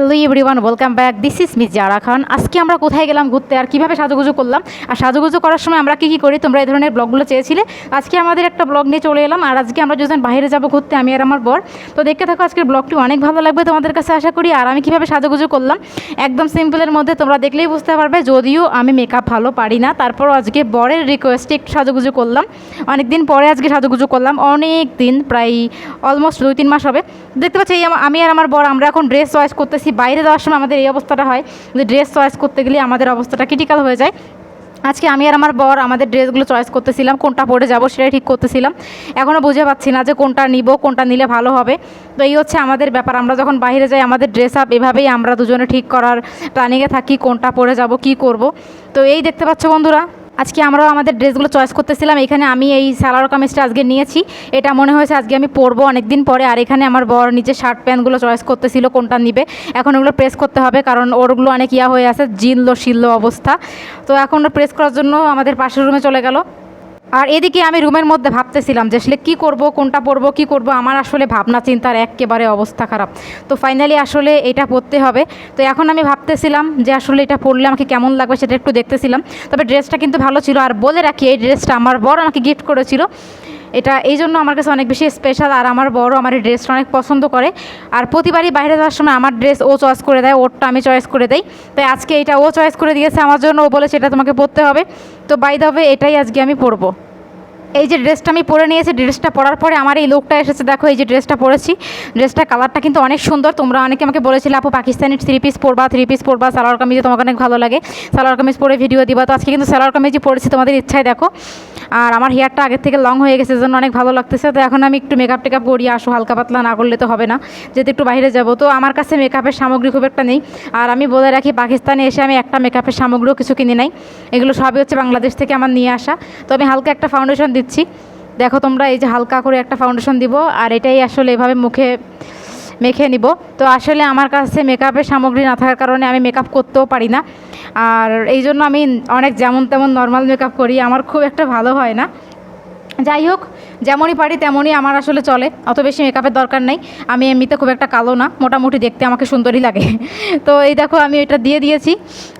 Hello everyone, welcome back. This is miss Zara Khan আজকে আমরা কোথায় গেলাম ঘুরতে আর কীভাবে সাজুগুজু করলাম? আর সাজুগুজু করার সময় আমরা কী কী করি? তোমরা এই ধরনের ব্লগগুলো চেয়েছিলে। আজকে আমাদের একটা ব্লগ নিয়ে চলে এলাম। আর আজকে আমরা দুজন বাইরে যাব ঘুরতে, আমি আর আমার বর। তো দেখতে থাকো, আজকের ব্লগটি অনেক ভালো লাগবে তোমাদের কাছে আশা করি। আর আমি কীভাবে সাজুগুজু করলাম? একদম সিম্পলের মধ্যে তোমরা দেখলেই বুঝতে পারবে। যদিও আমি মেকআপ ভালো পারি না, তারপরও আজকে বরের রিকোয়েস্টে একটু সাজুগুজু করলাম। অনেক দিন পরে আজকে সাজুগুজু করলাম। অনেক দিন প্রায় অলমোস্ট দুই তিন মাস হবে। দেখতে পাচ্ছি, এই আমি আর আমার বর, আমরা এখন ড্রেস চয়েস করতেছি বাইরে যাওয়ার সময় আমাদের এই অবস্থাটা হয়। যে ড্রেস চয়েস করতে গেলে আমাদের অবস্থাটা ক্রিটিক্যাল হয়ে যায়। আজকে আমি আর আমার বর আমাদের ড্রেসগুলো চয়েস করতেছিলাম, কোনটা পরে যাব সেটাই ঠিক করতেছিলাম। এখনও বুঝে পাচ্ছি না যে কোনটা নিব, কোনটা নিলে ভালো হবে। তো এই হচ্ছে আমাদের ব্যাপার, আমরা যখন বাইরে যাই, আমাদের ড্রেস আপ এভাবেই আমরা দুজনে ঠিক করার প্ল্যানিংয়ে থাকি কোনটা পরে যাব, কি করব। তো এই দেখতে পাচ্ছ বন্ধুরা আজকে আমরাও আমাদের ড্রেসগুলো চয়েস করতেছিলাম, এখানে আমি এই সালোয়ার কামিজটা আজকে নিয়েছি। এটা মনে হয়েছে আজকে আমি পরবো অনেক দিন পরে, আর এখানে আমার বর নিচে শার্ট প্যান্টগুলো চয়েস করতেছিল কোনটা নিবে। এখন ওগুলো প্রেস করতে হবে, কারণ ওরগুলো অনেক ইয়া হয়ে আছে, জিনলো, শিললো অবস্থা। তো এখন প্রেস করার জন্য আমাদের পাশের রুমে চলে গেল। আর এদিকে আমি রুমের মধ্যে ভাবতেছিলাম যে আসলে কী করব, কোনটা পরবো, কী করব, আমার আসলে ভাবনা চিন্তার একেবারে অবস্থা খারাপ। তো ফাইনালি আসলে এটা পরতে হবে। তো এখন আমি ভাবতেছিলাম যে আসলে এটা পরলে আমাকে কেমন লাগবে সেটা একটু দেখতেছিলাম। তবে ড্রেসটা কিন্তু ভালো ছিল। আর বলে রাখি, এই ড্রেসটা আমার বর আমাকে গিফট করেছিল। এটা এই জন্য আমার কাছে অনেক বেশি স্পেশাল আর আমার বড় আমার এই ড্রেসটা অনেক পছন্দ করে। আর প্রতিবারই বাইরে যাওয়ার সময় আমার ড্রেস ও চয়েস করে দেয়, ওরটা আমি চয়েস করে দেই। তাই আজকে এটা ও চয়েস করে দিয়েছে আমার জন্য, ও বলেছে এটা তোমাকে পরতে হবে। তো বাইদ হবে এটাই আজকে আমি পরবো। এই যে ড্রেসটা আমি পরে নিয়েছি ড্রেসটা পরার পরে আমার এই লোকটা এসেছে, দেখো এই যে ড্রেসটা পরেছি। ড্রেসটার কালারটা কিন্তু অনেক সুন্দর। তোমরা অনেকে আমাকে বলেছিলে, আপু, পাকিস্তানি থ্রি পিস পরবা থ্রি পিস পরবা, সালোয়ার কামিজে তোমাকে অনেক ভালো লাগে। সালোয়ার কামিজ পরে ভিডিও দিবা। তো আজকে কিন্তু সালোয়ার কামিজই পরেছি, তোমাদের ইচ্ছায় দেখো। আর আমার হেয়ারটা আগের থেকে লং হয়ে গেছে জন্য অনেক ভালো লাগতেছে। তো এখন আমি একটু মেকআপ টেকআপ করি আসো, হালকা পাতলা না করলে তো হবে না, যেহেতু একটু বাইরে যাব। তো আমার কাছে মেকআপের সামগ্রী খুব একটা নেই। আর আমি বলে রাখি, পাকিস্তানে এসে আমি একটা মেকআপের সামগ্রীও কিছু কিনে নাই। এগুলো সবই হচ্ছে বাংলাদেশ থেকে আমার নিয়ে আসা। তো আমি হালকা একটা ফাউন্ডেশন দিচ্ছি। দেখো তোমরা এই যে হালকা করে একটা ফাউন্ডেশন দিব, আর এটাই আসলে এভাবে মুখে মেখে নিব। তো আসলে আমার কাছে মেকআপের সামগ্রী না থাকার কারণে আমি মেকআপ করতেও পারি না। আর এই জন্য আমি অনেক যেমন তেমন নর্মাল মেকআপ করি, আমার খুব একটা ভালো হয় না। যাই হোক, যেমনই পারি তেমনই আমার আসলে চলে, অত বেশি মেকআপের দরকার নেই। আমি এমনিতে খুব একটা কালো না, মোটামুটি দেখতে আমাকে সুন্দরই লাগে। তো এই দেখো আমি এটা দিয়ে দিয়েছি।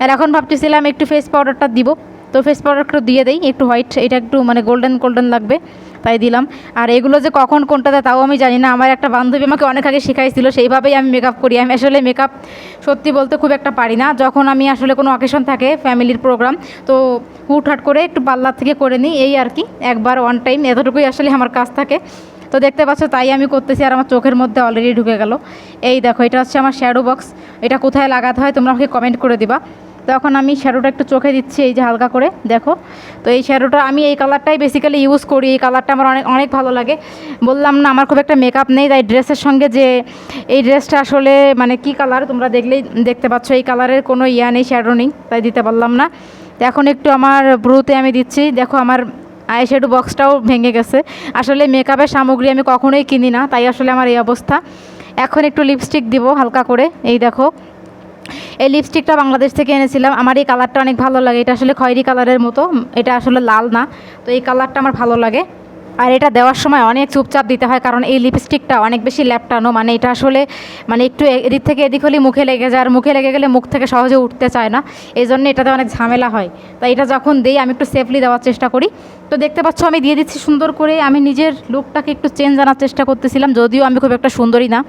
আর এখন ভাবতেছিলাম একটু ফেস পাউডারটা দিব। তো ফেস পাউডারটা দিয়ে দেই, একটু হোয়াইট এটা একটু মানে গোল্ডেন গোল্ডেন লাগবে, তাই দিলাম। আর এগুলো যে কখন কোনটা দেয় তাও আমি জানি না, আমার একটা বান্ধবী আমাকে অনেক আগে শেখাইছিল, সেইভাবেই আমি মেকআপ করি। আমি আসলে মেকআপ সত্যি বলতে খুব একটা পারি না। যখন আমি আসলে কোনো অকেশন থাকে ফ্যামিলির প্রোগ্রাম তো হুটহাট করে একটু পার্লার থেকে করে নিই, এই আর কি, একবার ওয়ান টাইম এতটুকুই আসলে আমার কাজ থাকে। তো দেখতে পাচ্ছ, তাই আমি করতেছি আর আমার চোখের মধ্যে অলরেডি ঢুকে গেল। এই দেখো, এটা হচ্ছে আমার শ্যাডো বক্স এটা কোথায় লাগাতে হয় তোমরা আমাকে কমেন্ট করে দিবা। তখন আমি শ্যাডোটা একটু চোখে দিচ্ছি, এই যে হালকা করে, দেখো। তো এই শ্যাডোটা আমি এই কালারটাই বেসিক্যালি ইউজ করি, এই কালারটা আমার অনেক অনেক ভালো লাগে। বললাম না, আমার খুব একটা মেকআপ নেই, তাই ড্রেসের সঙ্গে যে এই ড্রেসটা আসলে মানে কি কালার তোমরা দেখলেই দেখতে পাচ্ছ, এই কালারের কোনো ইয়া নেই, শ্যাডো নেই, তাই দিতে পারলাম না। তো এখন একটু আমার ব্রুতে আমি দিচ্ছি, দেখো আমার আই শ্যাডো বক্সটাও ভেঙে গেছে। আসলে মেকআপের সামগ্রী আমি কখনোই কিনি না, তাই আসলে আমার এই অবস্থা। এখন একটু লিপস্টিক দিব হালকা করে, এই দেখো। এই লিপস্টিকটা বাংলাদেশ থেকে এনেছিলাম। আমার এই কালারটা অনেক ভালো লাগে। এটা আসলে খয়েরি কালারের মতো। এটা আসলে লাল না। তো এই কালারটা আমার ভালো লাগে। আর এটা দেওয়ার সময় অনেক চুপচাপ দিতে হয়, কারণ এই লিপস্টিকটা অনেক বেশি ল্যাপটানো। মানে এটা আসলে মানে একটু এদিক থেকে এদিক হলেই মুখে লেগে যায়। আর মুখে লেগে গেলে মুখ থেকে সহজে উঠতে চায় না। এই জন্য এটাতে অনেক ঝামেলা হয়। তাই এটা যখন দিই, আমি একটু সেফলি দেওয়ার চেষ্টা করি। তো দেখতে পাচ্ছ, আমি দিয়ে দিচ্ছি সুন্দর করে। আমি নিজের লুকটাকে একটু চেঞ্জ আনার চেষ্টা করতেছিলাম। যদিও আমি খুব একটা সুন্দরী না।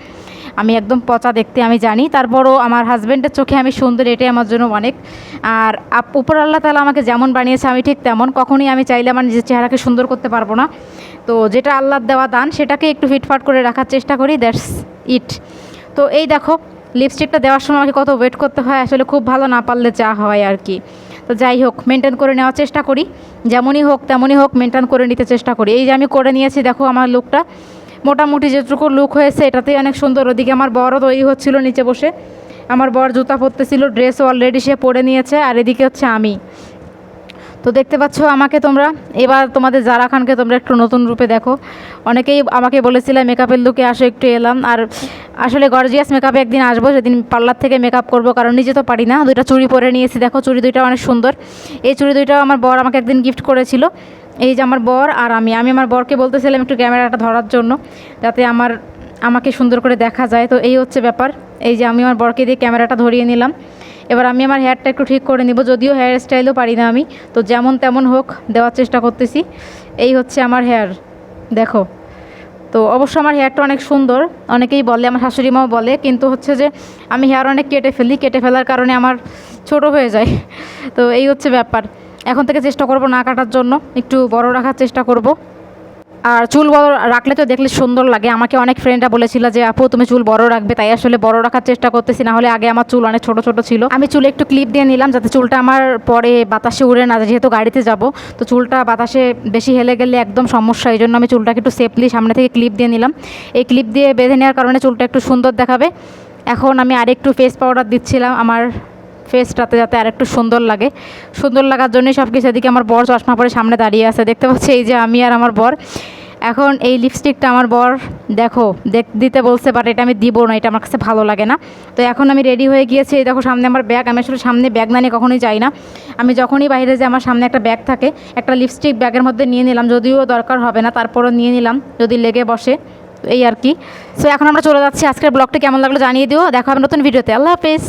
আমি একদম পচা দেখতে, আমি জানি। তারপরও আমার হাজব্যান্ডের চোখে আমি সুন্দর, এটাই আমার জন্য অনেক। আর উপর আল্লাহ তালা আমাকে যেমন বানিয়েছে, আমি ঠিক তেমন। কখনই আমি চাইলে আমার নিজের চেহারাকে সুন্দর করতে পারব না। তো যেটা আল্লাহর দেওয়া দান, সেটাকে একটু ফিটফাট করে রাখার চেষ্টা করি, দ্যাটস ইট। তো এই দেখো, লিপস্টিকটা দেওয়ার সময় আমাকে কত ওয়েট করতে হয়, আসলে খুব ভালো না পারলে যা হয় আর কি। তো যাই হোক, মেনটেন করে নেওয়ার চেষ্টা করি। যেমনই হোক, তেমনই হোক, মেনটেন করে নিতে চেষ্টা করি। এই যে আমি করে নিয়েছি, দেখো আমার লুকটা। মোটামুটি যেটুকু লুক হয়েছে, এটাতেই অনেক সুন্দর। ওদিকে আমার বড়ও তৈরি হচ্ছিল নিচে বসে। আমার বর জুতা পরতেছিল ড্রেসও অলরেডি সে পরে নিয়েছে, আর এদিকে হচ্ছে আমি। তো দেখতে পাচ্ছ আমাকে তোমরা, এবার তোমাদের জারা খানকে তোমরা একটু নতুন রূপে দেখো। অনেকেই আমাকে বলেছিলে মেকআপের লুকে আসো, একটু এলাম। আর আসলে গর্জিয়াস মেকআপে একদিন আসব, সেদিন পার্লার থেকে মেকআপ করব, কারণ নিজে তো পারি না। দুইটা চুড়ি পরে নিয়েছি, দেখো চুড়ি দুইটা অনেক সুন্দর। এই চুড়ি দুইটাও আমার বর আমাকে একদিন গিফট করেছিল। এই যে আমার বর আর আমি আমি আমার বরকে বলতেছিলাম একটু ক্যামেরাটা ধরার জন্য, যাতে আমার, আমাকে সুন্দর করে দেখা যায়। তো এই হচ্ছে ব্যাপার। এই যে আমি আমার বরকে দিয়ে ক্যামেরাটা ধরিয়ে নিলাম। এবার আমি আমার হেয়ারটা একটু ঠিক করে নিব, যদিও হেয়ার স্টাইলও পারি না আমি। তো যেমন তেমন হোক, দেওয়ার চেষ্টা করতেছি। এই হচ্ছে আমার হেয়ার দেখো। তো অবশ্য আমার হেয়ারটা অনেক সুন্দর। অনেকেই বলে, আমার শাশুড়ি মাও বলে, কিন্তু হচ্ছে যে আমি হেয়ার অনেক কেটে ফেলি। কেটে ফেলার কারণে আমার ছোট হয়ে যায়। তো এই হচ্ছে ব্যাপার। এখন থেকে চেষ্টা করব না কাটার জন্য, একটু বড় রাখার চেষ্টা করব। আর চুল বড় রাখলে তো দেখলে সুন্দর লাগে। আমাকে অনেক ফ্রেন্ডরা বলেছিল যে, আপু, তুমি চুল বড় রাখবে। তাই আসলে বড় রাখার চেষ্টা করতেছি, না হলে আগে আমার চুল অনেক ছোট ছোট ছিল। আমি চুলে একটু ক্লিপ দিয়ে নিলাম যাতে চুলটা আমার পরে বাতাসে উড়ে না যেহেতু গাড়িতে যাব, তো চুলটা বাতাসে বেশি হেলে গেলে একদম সমস্যা। এই জন্য আমি চুলটাকে একটু সেফলি সামনে থেকে ক্লিপ দিয়ে নিলাম। এই ক্লিপ দিয়ে বেঁধে নেওয়ার কারণে চুলটা একটু সুন্দর দেখাবে। এখন আমি আরেকটু ফেস পাউডার দিচ্ছিলাম আমার ফেসটাতে যাতে আরেকটু সুন্দর লাগে। সুন্দর লাগার জন্যই সব কিছু এদিকে আমার বর চশমা পরে সামনে দাঁড়িয়ে আছে। দেখতে পাচ্ছি এই যে আমি আর আমার বর। এখন এই লিপস্টিকটা আমার বর, দেখো, দেখ, দিতে বলছে বাট এটা আমি দিব না, এটা আমার কাছে ভালো লাগে না। তো এখন আমি রেডি হয়ে গিয়েছি। এই দেখো সামনে আমার ব্যাগ আমি আসলে সামনে ব্যাগ না নিয়ে কখনোই যাই না। আমি যখনই বাইরে যাই, আমার সামনে একটা ব্যাগ থাকে। একটা লিপস্টিক ব্যাগের মধ্যে নিয়ে নিলাম, যদিও দরকার হবে না, তারপরও নিয়ে নিলাম, যদি লেগে বসে, এই আর কি। সো এখন আমরা চলে যাচ্ছি। আজকের ব্লগটা কেমন লাগল জানিয়ে দিও। দেখা হবে নতুন ভিডিওতে আল্লাহ হাফেজ।